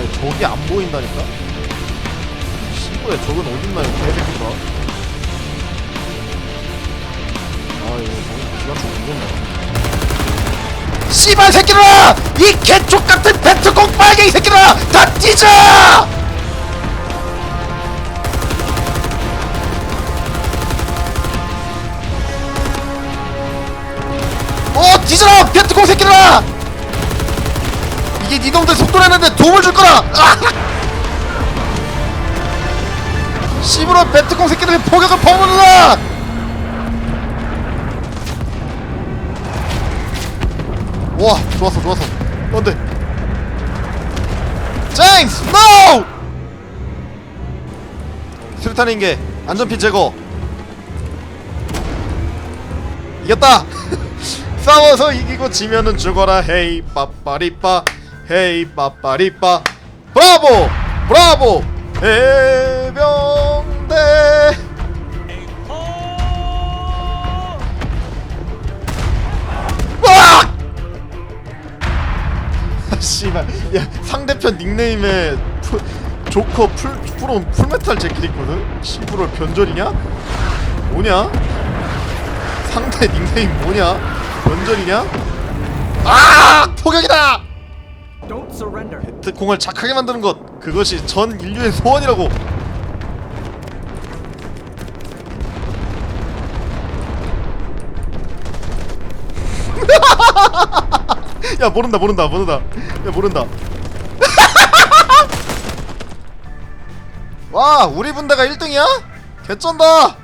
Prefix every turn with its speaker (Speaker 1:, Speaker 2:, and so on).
Speaker 1: 아니 저기 안 보인다니까? 신부에 적은 어딨나요 개새끼가 아 이거 너무 기가 좀 무겁네 씨발 새끼들아! 이 개쪽 같은 배트공 빨갱이 새끼들아! 다 뒤져! 어 뒤져라! 배트공 새끼들아! 니놈들 속도라는데 도움을 줄 거라! 아! 씨부러 배트공 새끼들의 포격을 퍼부는다! 와 좋았어 좋았어 안돼 쟁스 노! 수류탄 인계 안전핀 제거 이겼다 싸워서 이기고 지면은 죽어라 헤이 빠빠리빠 헤이 빠빠리빠. 브라보! 브라보! 해병대! 와! 아, 씨발. 야 상대편 닉네임에 풀, 조커 풀 프로 풀메탈 재킷 있거든? 씨부럴 변절이냐? 뭐냐? 상대 닉네임 뭐냐? 변절이냐? 아! 포격이 공을 착하게 만드는 것 그것이 전 인류의 소원이라고. 야 모른다 모른다 모른다. 야 모른다. 와 우리 분대가 1등이야? 개쩐다